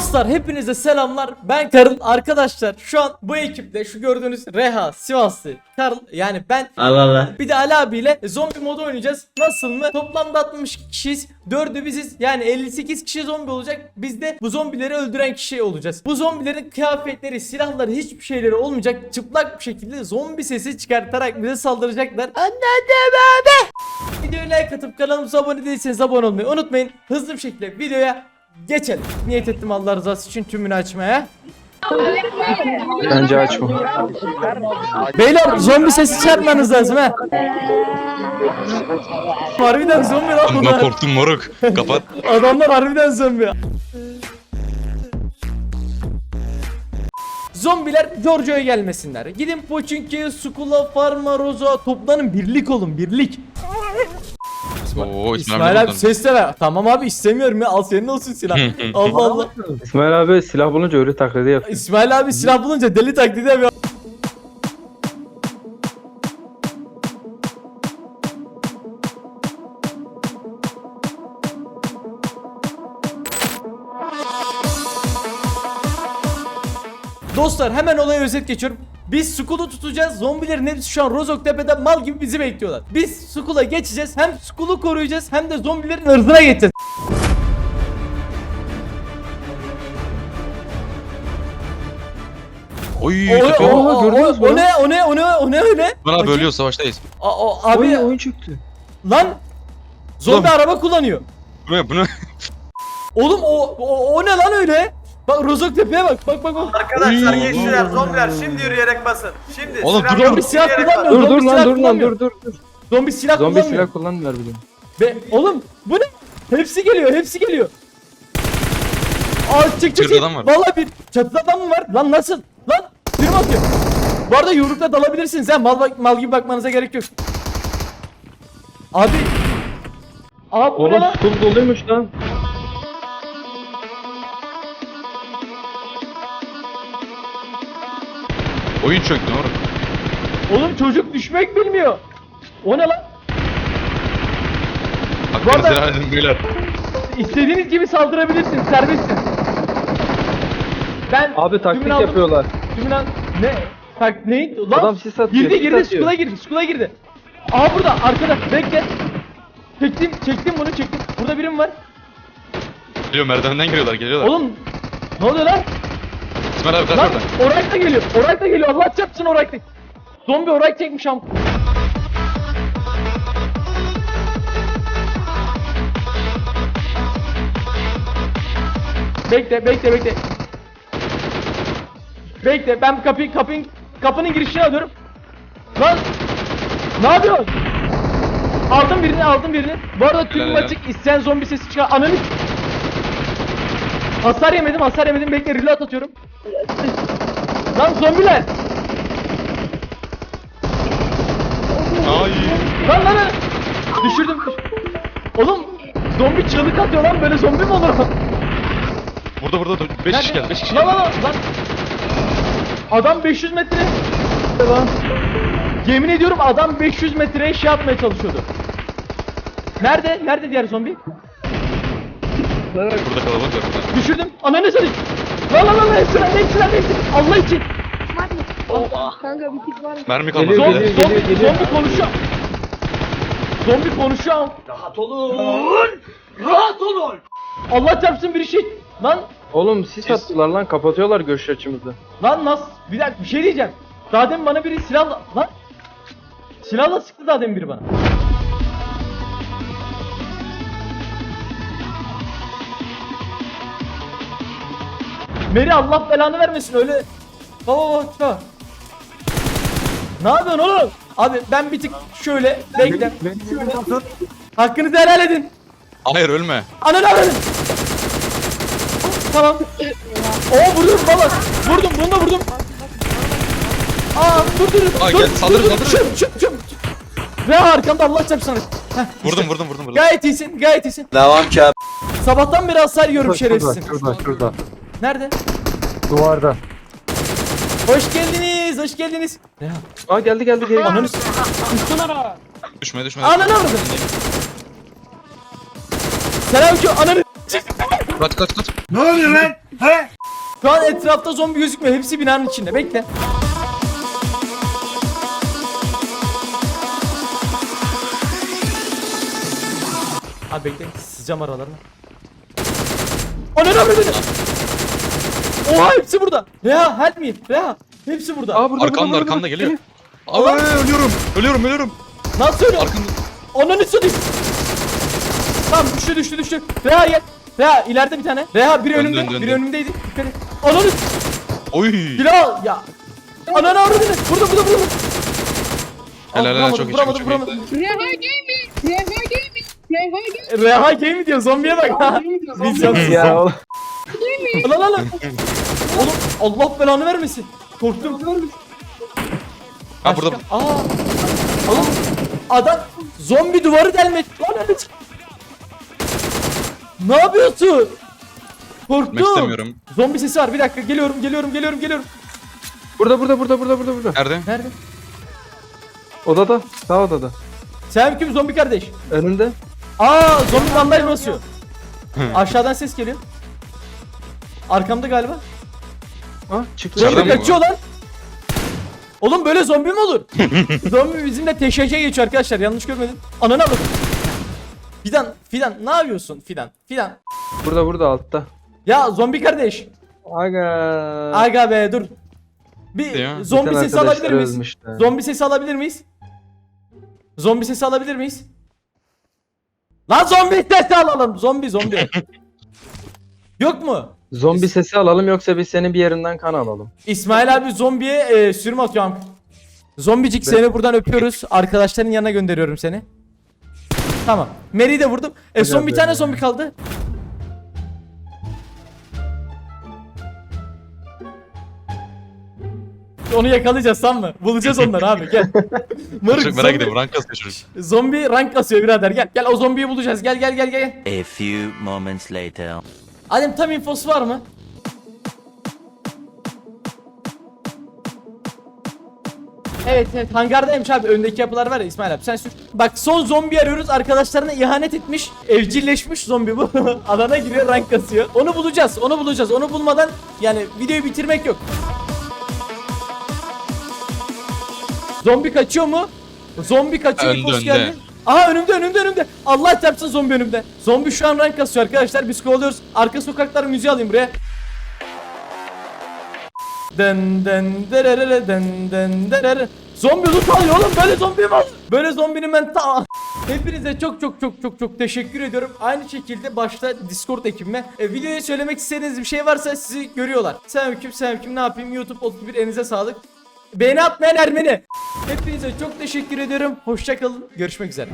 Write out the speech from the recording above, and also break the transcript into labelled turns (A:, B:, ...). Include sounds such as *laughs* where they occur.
A: Dostlar hepinize selamlar. Ben Karıl. Arkadaşlar şu an bu ekiple şu gördüğünüz Reha, Sivaslı, Karıl yani ben
B: Allah Allah.
A: bir de Ali abiyle zombi modu oynayacağız. Nasıl mı? Toplamda 60 kişiyiz. Dördü biziz. Yani 58 kişi zombi olacak. Biz de bu zombileri öldüren kişi olacağız. Bu zombilerin kıyafetleri, silahları, hiçbir şeyleri olmayacak. Çıplak bir şekilde zombi sesi çıkartarak bize saldıracaklar. Anladım abi. Videoya like atıp kanalımıza abone değilseniz abone olmayı unutmayın. Hızlı bir şekilde videoya geçelim. Niyet ettim Allah rızası için tümünü açmaya.
C: Bence açma.
A: Beyler zombi sesi çıkartmanız lazım ha. Harbiden zombi lan
D: Ben
A: bunlar.
D: korktum moruk. Kapat.
A: Adamlar harbiden zombi. Zombiler Giorgio'ya gelmesinler. Gidin Pochinki'ye, Skula, Farma, Rosa toplanın birlik olun birlik.
D: Oo İsmail,
A: İsmail abi ses de ver. Tamam abi istemiyorum ya al senin olsun silah. *laughs* Allah Allah.
C: İsmail abi silah bulunca öyle taklidi yap.
A: İsmail abi silah bulunca deli taklidi yapıyor. Dostlar hemen olaya özet geçiyorum. Biz Skull'u tutacağız. Zombilerin hepsi şu an Rozok Tepe'de mal gibi bizi bekliyorlar. Biz Skull'a geçeceğiz. Hem Skull'u koruyacağız hem de zombilerin ırzına geçeceğiz.
D: Oy
A: O,
D: kötü.
A: o, o,
C: Oha,
A: o,
C: gördünüz mü?
A: o ne o ne o ne o ne öyle?
D: Bana
A: Bakayım.
D: bölüyor savaştayız.
A: A- o- abi
C: Oyun, oyun çıktı.
A: lan zombi
D: Oğlum.
A: araba kullanıyor.
D: Bu ne? Bu ne?
A: Oğlum o, o, o ne lan öyle? Bak Rozok Tepe'ye bak bak bak bak.
E: Arkadaşlar
D: Uy.
E: gençler zombiler şimdi yürüyerek basın. Şimdi
D: Oğlum,
E: silah
D: dur,
E: yok,
A: bir silah kullanmıyor.
C: Dur dur
A: zombi
C: lan dur lan dur dur dur.
A: Zombi silah
C: Zombi
A: kullanmıyor.
C: silah kullanmıyor bir de.
A: Be, oğlum bu ne? Hepsi geliyor hepsi geliyor. Aa çık çık çık. Vallahi bir çatıda adam mı var? Lan nasıl? Lan bir atıyor. Bu arada yumrukla dalabilirsiniz ha. Mal, bak- mal gibi bakmanıza gerek yok. Abi. Abi bu ne
C: Oğlum
A: lan?
C: skull doluymuş lan.
D: Oyun çöktü moruk.
A: Oğlum çocuk düşmek bilmiyor. O ne lan?
D: Hakkınızı
A: arada-
D: helal edin beyler.
A: İstediğiniz gibi saldırabilirsiniz. Serbestsiniz. Ben
C: Abi taktik
A: tümünü aldım.
C: yapıyorlar.
A: Tümünü al- Ne? Tak ne? Lan
C: Adam sis atıyor.
A: girdi
C: sis
A: girdi
C: atıyor.
A: skula girdi skula girdi. Aa burada arkada bekle. Çektim çektim bunu çektim. Burada birim var.
D: Geliyor merdivenden geliyorlar geliyorlar.
A: Oğlum ne oluyor lan?
D: İsmail abi kaç
A: Lan
D: oradan.
A: Orak da geliyor. Orak da geliyor. Allah çarpsın Orak da. Zombi Orak çekmiş am. Bekle bekle bekle. Bekle ben kapıyı kapıyı kapının girişine alıyorum. Lan ne yapıyorsun? Aldım birini aldım birini. Bu arada tüm
D: Helal, helal.
A: açık isteyen zombi sesi çıkar. Ananı Hasar yemedim, hasar yemedim. Bekle reload atıyorum. Lan zombiler!
D: Ay.
A: Lan lan lan! Düşürdüm. Oğlum zombi çığlık atıyor lan böyle zombi mi olur?
D: Burada burada 5 kişi geldi 5 kişi
A: Lan
D: geldi.
A: lan lan! lan. Adam 500 metre. Lan. Yemin ediyorum adam 500 metreye şey yapmaya çalışıyordu. Nerede? Nerede diğer zombi?
D: Burada kalabalık var.
A: Düşürdüm. Ananı satayım. Lan lan lan hepsi lan hepsi lan hepsi. Allah için.
F: Kanka bir tık var.
D: Mermi kalmadı.
C: Geliyor.
A: Zombi,
C: geliyor,
A: zombi,
C: geliyor.
A: zombi konuşuyor. Zombi konuşuyor.
E: Rahat olun. Rahat olun.
A: Allah çarpsın bir şey. Lan
C: Oğlum sis attılar lan kapatıyorlar görüş açımızı.
A: lan nasıl? Bir dakika bir şey diyeceğim. Daha demin bana biri silahla lan silahla sıktı daha demin biri bana. Meri Allah belanı vermesin öyle. Baba baba baba. Ne yapıyorsun oğlum? Abi ben bir tık şöyle bekle. Hakkınızı helal edin.
D: Hayır ölme.
A: Ananı avradım. Tamam. Oo vurdum baba. Vurdum bunu da vurdum. Aa dur dur.
D: Aa,
A: dur,
D: gel, saldırın,
A: dur, dur.
D: saldırın.
A: Şıp şıp şıp. Ve arkamda Allah çarpsın. Heh,
D: Vurdum vurdum vurdum vurdum.
A: Gayet iyisin gayet iyisin.
E: Devam ki abi.
A: Sabahtan beri hasar yiyorum şerefsizim.
C: Şurada şurada.
A: Nerede?
C: Duvarda.
A: Hoş geldiniz hoş geldiniz. Ne ya?
C: Aa geldi geldi geldi.
A: Ananı
D: Düşme düşme.
A: Ananı avradım. Selamünaleyküm ananı.
D: Kaç kaç kaç.
A: Şu an etrafta zombi gözükmüyor. Hepsi binanın içinde. Bekle. Abi bekle. Sızacağım aralarına. Ananı avradını. Oha hepsi burada. Reha help me. Reha. Hepsi burada.
C: Aa burada
D: Arkanda
C: burada, burada.
D: geliyor. Abi ölüyorum. Ölüyorum ölüyorum.
A: Nasıl öyle?
D: Arkanda.
A: Ananı satayım. Tamam düştü düştü düştü. Reha gel. Reha ileride bir tane. Reha biri
D: Dön,
A: önümde.
D: dön, dön,
A: biri
D: dön.
A: önümdeydi. Dikkat et. Ananı.
D: Oy.
A: Bilal ya. Ananı avradını. Burada burada burada.
D: Helal, helal,
A: vuramadım,
D: çok iyi,
A: vuramadım,
D: çok iyi.
A: vuramadım.
F: Reha Gaming. Reha Gaming. Reha Gaming.
A: Reha game mi diyor? Zombiye bak. Vizyonsuz.
C: Ya oğlum.
A: Lan lan lan. Oğlum Allah belanı vermesin. Korktum.
D: Ha burada.
A: Aa. Oğlum adam zombi duvarı delmek. Lan öyle çık- Ne yapıyorsun?
D: Gitmek
A: Korktum.
D: istemiyorum.
A: Zombi sesi var. Bir dakika geliyorum geliyorum geliyorum geliyorum.
C: Burada burada burada burada burada burada.
D: Nerede?
A: Nerede?
C: Odada. Sağ odada.
A: Sen kim zombi kardeş?
C: Önünde.
A: Aa zombi bandaj basıyor. Aşağıdan ses geliyor. Arkamda galiba.
C: Ha çıktı.
D: Dışarıda
A: Zombi
D: mı
A: kaçıyor lan. Oğlum böyle zombi mi olur? *laughs* zombi bizimle teşekkür geçiyor arkadaşlar. Yanlış görmedin. Ananı alın. Fidan, Fidan ne yapıyorsun Fidan? Fidan.
C: Burada burada altta.
A: Ya zombi kardeş.
C: Aga.
A: Aga be dur. Bir
D: Ya.
A: zombi
C: Bütün
A: sesi alabilir
C: arkadaşları
A: miyiz?
C: ölmüşler.
A: Zombi sesi alabilir miyiz? Zombi sesi alabilir miyiz? Lan zombi sesi alalım. Zombi zombi. *laughs* Yok mu?
C: Zombi sesi alalım yoksa biz senin bir yerinden kan alalım.
A: İsmail abi zombiye e, sürüm atıyorum. Zombicik seni buradan öpüyoruz. Arkadaşların yanına gönderiyorum seni. Tamam. Mary'i de vurdum. E son bir tane zombi kaldı. Onu yakalayacağız tamam mı? Bulacağız onları abi gel. *laughs* Moruk,
D: Çok merak
A: zombi-
D: ediyorum. Rank kasıyor çocuk.
A: Zombi rank kasıyor birader gel. Gel o zombiyi bulacağız. Gel gel gel gel.
B: A few moments later.
A: Adem tam infosu var mı? Evet evet hangardaymış abi öndeki yapılar var ya İsmail abi sen sür. Bak son zombi arıyoruz arkadaşlarına ihanet etmiş evcilleşmiş zombi bu *laughs* alana giriyor rank kasıyor. Onu bulacağız onu bulacağız onu bulmadan yani videoyu bitirmek yok. Zombi kaçıyor mu? Zombi kaçıyor
D: Önde,
A: infos
D: önde.
A: Aha önümde önümde önümde. Allah çarpsın zombi önümde. Zombi şu an rank kasıyor arkadaşlar. Biz kovalıyoruz. Arka sokaklar müziği alayım buraya. Den den dererere den den derere. Zombi loot alıyor oğlum böyle zombi olur? Böyle zombinin ben ta... Hepinize çok çok çok çok çok teşekkür ediyorum. Aynı şekilde başta Discord ekibime. E, videoya söylemek istediğiniz bir şey varsa sizi görüyorlar. Sen kim ne yapayım YouTube 31 elinize sağlık. Beğeni atmayan Ermeni. Hepinize çok teşekkür ediyorum. Hoşçakalın. Görüşmek üzere.